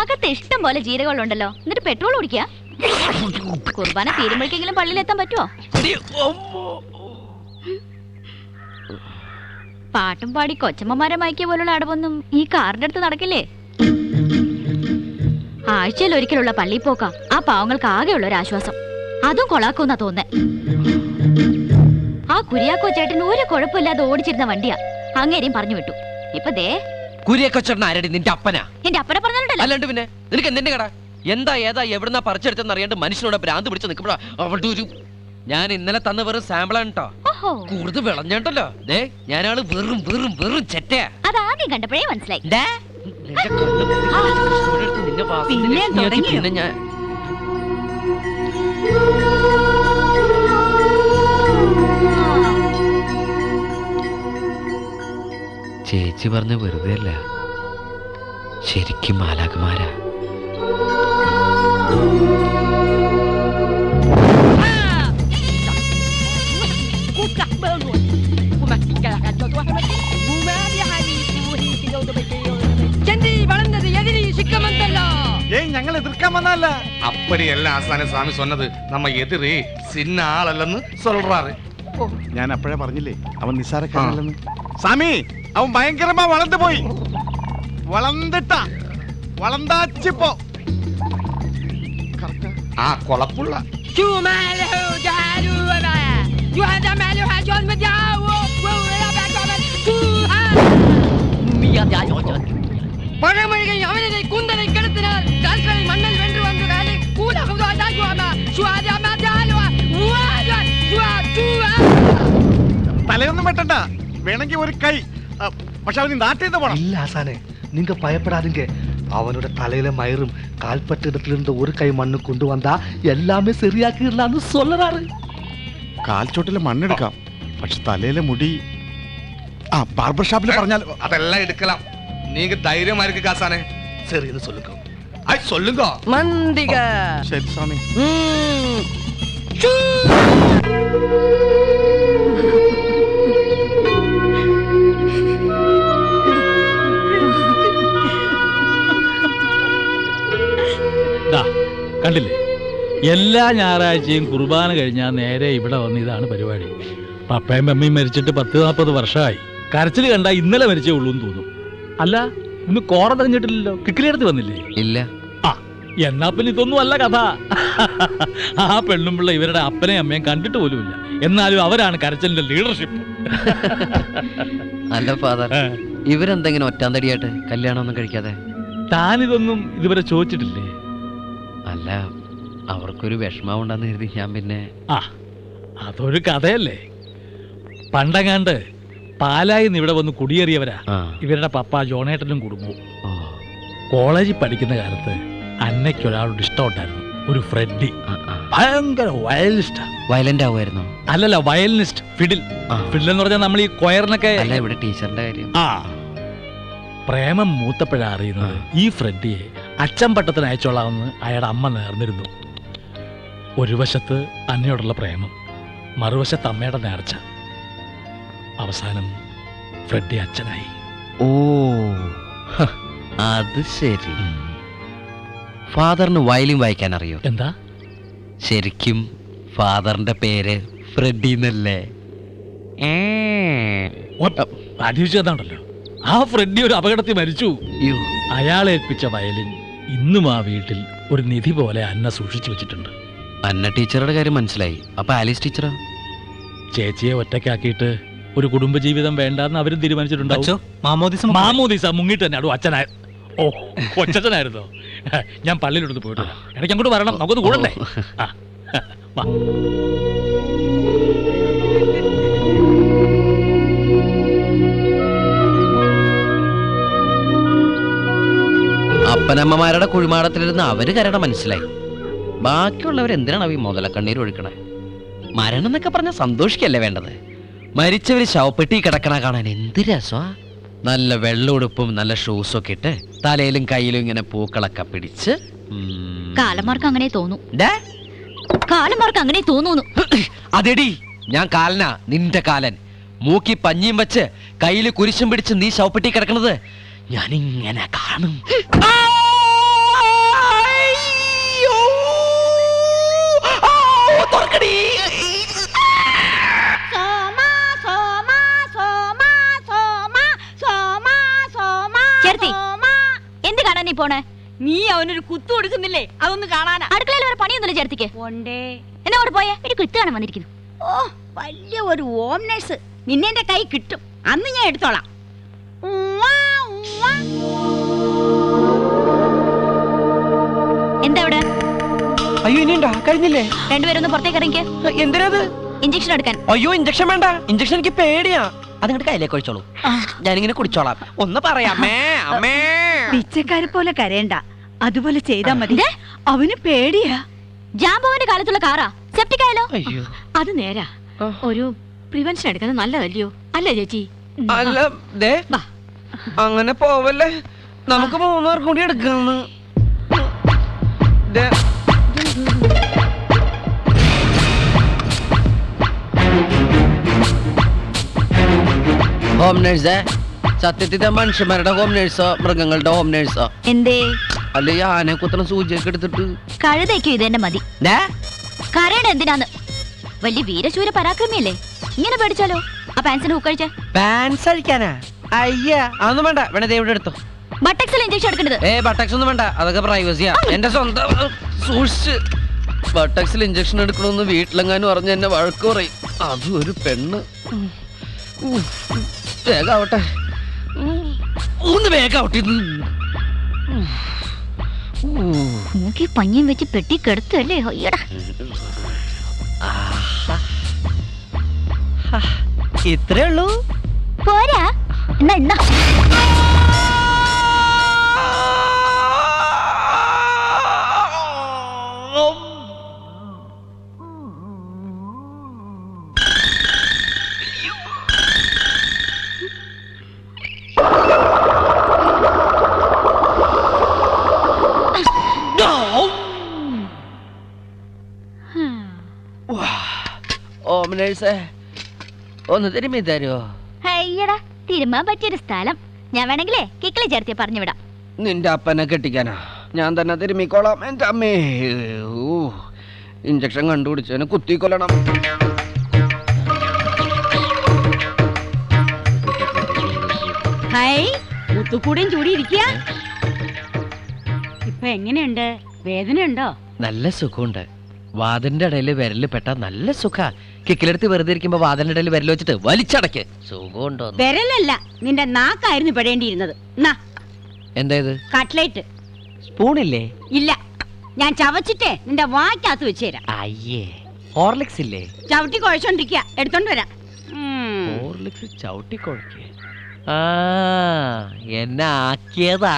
അകത്ത് ഇഷ്ടം പോലെ ജീരകമുണ്ടല്ലോ എന്നിട്ട് പെട്രോൾ കുടിക്കുക കുർബാന തീരുമ്പോഴേക്കെങ്കിലും പള്ളിയിൽ എത്താൻ പറ്റുമോ പാട്ടും പാടി കൊച്ചമ്മമാരെ മയക്കിയ പോലുള്ള അടവൊന്നും ഈ കാറിന്റെ അടുത്ത് നടക്കില്ലേ? ആഴ്ചയിൽ ഒരിക്കലുള്ള പള്ളി പോക്ക. ആ പാവങ്ങൾക്ക് ആകെയുള്ള ഒരു ആശ്വാസം. അതും കൊളാക്കുന്നാ തോന്നേ ആ കുര്യാക്കോ ചേട്ടൻ ഒരു കുഴപ്പമില്ലാതെ ഓടിച്ചിരുന്ന വണ്ടിയാ. അങ്ങേരെയും പറഞ്ഞു വിട്ടു. ഇപ്പൊ ദേ. ആരടി? നിന്റെ അപ്പനാ? എന്റെ അപ്പനെ അല്ലാണ്ട് പിന്നെ നിനക്ക് എന്തിന്റെ കട? എന്താ ഏതാ എവിടുന്നാ പറിച്ചെടുത്തെന്ന് അറിയാണ്ട് മനുഷ്യനോട് ഭ്രാന്ത് പിടിച്ച് നിൽക്കുമ്പോഴാ അവളുടെ ഒരു ഞാൻ ഇന്നലെ തന്ന വെറും സാമ്പിളാണ് കേട്ടോ ഓഹോ. കൂടുതൽ വിളഞ്ഞോണ്ടല്ലോ. ദേ ഞാനാൾ വെറും വെറും വെറും ചെറ്റയാ. അതാദ്യം കണ്ടപ്പോഴേ മനസ്സിലായി? പിന്നെ ഞാൻ ചേച്ചി പറഞ്ഞ വെറുതെ അല്ല ശരിക്കും മാലാകുമാരാ ചെന്തി വളർന്നത് എതിരി സിക്കമന്തല്ലോ ஏய் ഞങ്ങൾ എതിർക്കാൻ വന്നല്ല அப்படியல்ல ஆசான சுவாமி சொன்னது நம்ம எதிரி சின்ன ஆளல்லன்னு சொல்றாரு ഞാൻ അപ്പോഴേ പറഞ്ഞില്ലേ അവൻ നിസ്സാരക്കാരല്ലെന്ന് സ്വാമി അവൻ ഭയങ്കരമാ വളർന്നു പോയി വളന്തിട്ട വളന്താച്ചിപ്പോ ആ കൊളപ്പുള്ള. பழமொழிகை அவனதை கூந்தலை கெடுத்தினால் கால்களை மண்ணில் வென்று வந்து வேலை கூலாக തലയൊന്നും വെട്ടണ്ട. വേണമെങ്കിൽ ഒരു കൈ. പക്ഷെ അവന് നാട്ടിൽ നിന്ന് പോണം. ഇല്ല ആസാനെ. நீங்க பயப்படாதீங்க அவனோட தலையில மயிரும் கால்பட்ட இடத்துல இருந்த ஒரு கை மண்ணு கொண்டு வந்தா எல்லாமே சரியாக்கிடலாம்னு சொல்லறாரு കാൽച്ചോട്ടിലെ മണ്ണെടുക്കാം പക്ഷെ തലയിലെ മുടി ആ ബാർബർ ഷാപ്പിൽ പറഞ്ഞാൽ அதெல்லாம் எடுக்கலாம் நீங்க தைரியமா இருக்கு காசானே சரின்னு சொல்லுங்க ஐ சொல்லுங்க மந்திக ശരി സ്വാമി ദാ, എല്ലാ ഞായറാഴ്ചയും കുർബാന കഴിഞ്ഞാൽ നേരെ ഇവിടെ വന്ന് ഇതാണ് പരിപാടി. പപ്പയും മമ്മിയും മരിച്ചിട്ട് പത്ത് നാൽപ്പത് വർഷമായി. കരച്ചിൽ കണ്ടാ ഇന്നലെ മരിച്ചേ ഉള്ളൂ എന്ന് തോന്നും. അല്ല ഇന്ന് കോറ തെരഞ്ഞിട്ടില്ലല്ലോ കിക്കിലെടുത്ത് വന്നില്ലേ? ഇല്ല. ആ എന്നാ പിന്നെ ഇതൊന്നും അല്ല കഥ. ആ പെണ്ണും പിള്ള ഇവരുടെ അപ്പനെയും അമ്മയും കണ്ടിട്ട് പോലുമില്ല. എന്നാലും അവരാണ് കരച്ചിലിന്റെ ലീഡർഷിപ്പ് അല്ല ഫാദർ ഇവരെന്തെങ്കിലും ഒറ്റാന്തടിയായിട്ട് കല്യാണം ഒന്നും കഴിക്കാതെ? താനിതൊന്നും ഇതുവരെ ചോദിച്ചിട്ടില്ലേ? അല്ല അവർക്കൊരു വിഷമം ഉണ്ടെന്ന് കരുതി ഞാൻ പിന്നെ ആ അതൊരു കഥയല്ലേ. പണ്ടങ്ങാണ്ട് പാലായി ഇവിടെ വന്ന് കുടിയേറിയവരാ. ആ. ഇവരുടെ പപ്പ ജോണേട്ടനും കുടുംബവും. ഓ കോളേജിൽ പഠിക്കുന്ന കാലത്ത് അന്നയ്ക്ക് ഒരാളോട് ഇഷ്ടമുണ്ടായിരുന്നു. ഒരു ഫ്രെഡി. ആ, ആ. ഭയങ്കര വയലിനിസ്റ്റാ. വയലന്റ് ആവുമായിരുന്നോ? അല്ലല്ല വയലിനിസ്റ്റ്. ഫിഡിൽ. ആ. ഫിഡിൽ എന്ന് പറഞ്ഞാൽ നമ്മൾ ഈ കൊയറിനൊക്കെ അല്ല ഇവിടെ ടീച്ചറിന്റെ കാര്യം. ആ. പ്രേമം മൂത്തപ്പോഴാ അറിയുന്നത്. ഈ ഫ്രെഡിയെ അച്ഛൻ പട്ടത്തിന് അയച്ചോളാമെന്ന് അയാളുടെ അമ്മ നേർന്നിരുന്നു. ഒരു വശത്ത് അന്നയോടുള്ള പ്രേമം മറുവശത്ത് അമ്മയുടെ നേർച്ച. അവസാനം ഫ്രെഡി അച്ഛനായി. ഓ ഹ, അത് ശരി. ഫാദറിന് വയലിൻ വായിക്കാൻ അറിയോ എന്താ? ശരിക്കും ഫാദറിന്റെ പേര് ഫ്രെഡി എന്നല്ലേ ഏ. അടിച്ചതാണല്ലോ ആ ഫ്രെഡി ഒരു അപകടത്തിൽ മരിച്ചു. അയ്യോ, അയാളെ ഏൽപ്പിച്ച വയലിൻ ഇന്നും ആ വീട്ടിൽ ഒരു നിധി പോലെ അന്ന സൂക്ഷിച്ചു വെച്ചിട്ടുണ്ട്. അന്ന ടീച്ചറുടെ കാര്യം മനസ്സിലായി. അപ്പൊ ആലീസ് ടീച്ചറോ? ചേച്ചിയെ ഒറ്റക്കാക്കിയിട്ട് ഒരു കുടുംബജീവിതം വേണ്ടെന്ന് അവരും തീരുമാനിച്ചിട്ടുണ്ടോ മാമോദിസ മുങ്ങിട്ട് തന്നെ. അടു അച്ഛനായ ഓ കൊച്ചച്ഛനായിരുന്നോ? ഞാൻ പള്ളിയിലെടുത്ത് പോയിട്ട്. ഇടയ്ക്ക് അങ്ങോട്ട് വരണം. നമുക്കൊന്ന് കൂടണ്ടേ? ആ. വാ. അപ്പനമ്മമാരുടെ കുഴിമാടത്തിലിരുന്ന് അവർ കരട മനസ്സിലായി. ബാക്കിയുള്ളവർ എന്തിനാണ് ഈ മുതലക്കണ്ണീർ ഒഴുക്കണേ? മരണം എന്നൊക്കെ പറഞ്ഞ സന്തോഷിക്കല്ലേ വേണ്ടത്? മരിച്ചവർ ശവപ്പെട്ടി കിടക്കണ കാണാൻ എന്ത് രസമാ നല്ല വെള്ളമുടുപ്പും നല്ല ഷൂസും ഒക്കെ ഇട്ട് തലയിലും കയ്യിലും ഇങ്ങനെ പൂക്കളൊക്കെ പിടിച്ച് കാലമാർക്ക് കാലന്മാർക്ക് അങ്ങനെ തോന്നു. ഡേ, കാലന്മാർക്ക് അങ്ങനെ തോന്നുന്നു. അതെടി ഞാൻ കാലനാ നിന്റെ കാലൻ. മൂക്കി പഞ്ഞിയും വെച്ച് കയ്യിൽ കുരിശും പിടിച്ച് നീ ശവപ്പെട്ടി കിടക്കണത് ഞാനിങ്ങനെ കാണും. പോണേ? നീ അവനൊരു കുത്തു കൊടുക്കുന്നില്ലേ? അതൊന്ന് കാണാനാ. അടുക്കളയിൽ വരെ പണിയൊന്നുമില്ല ചേർത്തിക്ക് ഉണ്ടേ എന്നാ അവിടെ പോയേ? ഒരു കുത്ത് കാണാൻ വന്നിരിക്കുന്നു. ഓ വലിയ ഒരു ഓം നേഴ്സ് നിന്നെ എന്റെ കൈ കിട്ടും. അന്ന് ഞാൻ എടുത്തോളാം. എന്താ അവിടെ? അയ്യോ ഇനിയുണ്ടോ കഴിഞ്ഞില്ലേ? രണ്ടുപേരും ഒന്ന് പുറത്തേക്ക് ഇറങ്ങിക്ക്. എന്തിനാത്? ഇഞ്ചക്ഷൻ എടുക്കാൻ. അയ്യോ ഇഞ്ചക്ഷൻ വേണ്ട. ഇഞ്ചക്ഷൻ എനിക്ക് പേടിയാ. അതിങ്ങോട്ട് കയ്യിലേക്ക് ഒഴിച്ചോളൂ. ഞാനിങ്ങനെ കുടിച്ചോളാം. ഒന്ന് പറയാമേ അമ്മേ. പിച്ചക്കാരെ പോലെ കരയണ്ട. അതുപോലെ ചെയ്താ മതി. ദേ. അവന് പേടിയാ. ജാമ്പോവിന്റെ കാലത്തുള്ള കാറാ. സെപ്റ്റിക് ആയാലോ അയ്യോ. അത് നേരാ. ഒരു പ്രിവെൻഷൻ എടുക്കുന്നത് നല്ലതല്ലയോ? അല്ല ചേച്ചി? അല്ല. അങ്ങനെ പോവല്ലേ? നമുക്ക് മൂന്നാർ കൂടി എടുക്കാന്ന്. ദേ. ഹോം നേഴ്സേ സത്യത്തിൽ മനുഷ്യന്മാരുടെ ഹോം നേഴ്സോ മൃഗങ്ങളുടെ ഹോം നേഴ്സോ എന്തേ? അല്ല ഈ ആനെ കുത്തണ സൂചിയൊക്കെ എടുത്തിട്ട്? കഴുതയ്ക്കും ഇത് തന്നെ മതി. ദേ, കരയണ എന്തിനാന്ന്? വലിയ വീരശൂര പരാക്രമിയല്ലേ? ഇങ്ങനെ പേടിച്ചാലോ? ആ പാൻസിന് ഹൂക്കഴിച്ച പാൻസ് അഴിക്കാനാ? അയ്യ അതൊന്നും വേണ്ട. വേണേ ദേ ഇവിടെ എടുത്തോ. ബട്ടക്സിൽ ഇഞ്ചക്ഷൻ എടുക്കേണ്ടത്? ഏ ബട്ടക്സ് ഒന്നും വേണ്ട. അതൊക്കെ പ്രൈവസിയാ എന്റെ സ്വന്തം സൂക്ഷിച്ച്. ബട്ടക്സിൽ ഇഞ്ചക്ഷൻ എടുക്കണമെന്ന് വീട്ടിലെങ്ങാനും പറഞ്ഞ് എന്നെ വഴക്ക് പറയും. അതും ഒരു പെണ്ണ്. ഉം. ഉം. വേഗാവട്ടെ. ഉം. ഒന്ന് വേഗാവട്ടെ. മൂക്കി വെച്ച് പെട്ടി കെടുത്തല്ലേ? അയ്യടാ. ഇത്രേ ഉള്ളൂ. പോരാ. എന്നാ എന്നാ. ഓം നേഴ്സേ ഒന്ന് തിരുമ്മി തരുമോ അയ്യടാ തിരുമാൻ പറ്റിയൊരു സ്ഥലം. ഞാൻ വേണമെങ്കിലേ കിക്കിളി ചേർത്തി പറഞ്ഞു വിടാം നിന്റെ അപ്പനെ കെട്ടിക്കാനാ? ഞാൻ തന്നെ തിരുമ്മിക്കോളാം എന്റെ അമ്മേ. ഊ ഇഞ്ചക്ഷൻ കണ്ടുപിടിച്ചവനെ കുത്തിക്കൊല്ലണം. ഹൈ മുത്തുക്കൂടെയും ചൂടി ഇരിക്കുക ഇപ്പൊ എങ്ങനെയുണ്ട്? വേദനയുണ്ടോ? നല്ല സുഖമുണ്ട്. വാതിന്റെ ഇടയിൽ വിരൽ പെട്ട നല്ല സുഖ. കിക്കിലെടുത്ത് വെറുതെ ഇരിക്കുമ്പോ വാതിലിടയിൽ ഇടയിൽ വിരൽ വെച്ചിട്ട് വലിച്ചടക്ക്. സുഖമുണ്ടോ വിരലല്ല നിന്റെ നാക്കായിരുന്നു പെടേണ്ടിയിരുന്നത്. എന്തായത് എന്താ ഇത്? കട്ട്ലേറ്റ്. സ്പൂണില്ലേ? ഇല്ല ഞാൻ ചവച്ചിട്ടേ നിന്റെ വായ്ക്കകത്ത് വെച്ച് തരാം അയ്യേ ഹോർലിക്സ് ഇല്ലേ? ചവിട്ടി കുഴച്ചോണ്ടിരിക്കുക എടുത്തോണ്ട് വരാം. ഹോർലിക്സ് ചവിട്ടി കുഴക്കേ. ആ എന്നെ ആക്കിയതാ.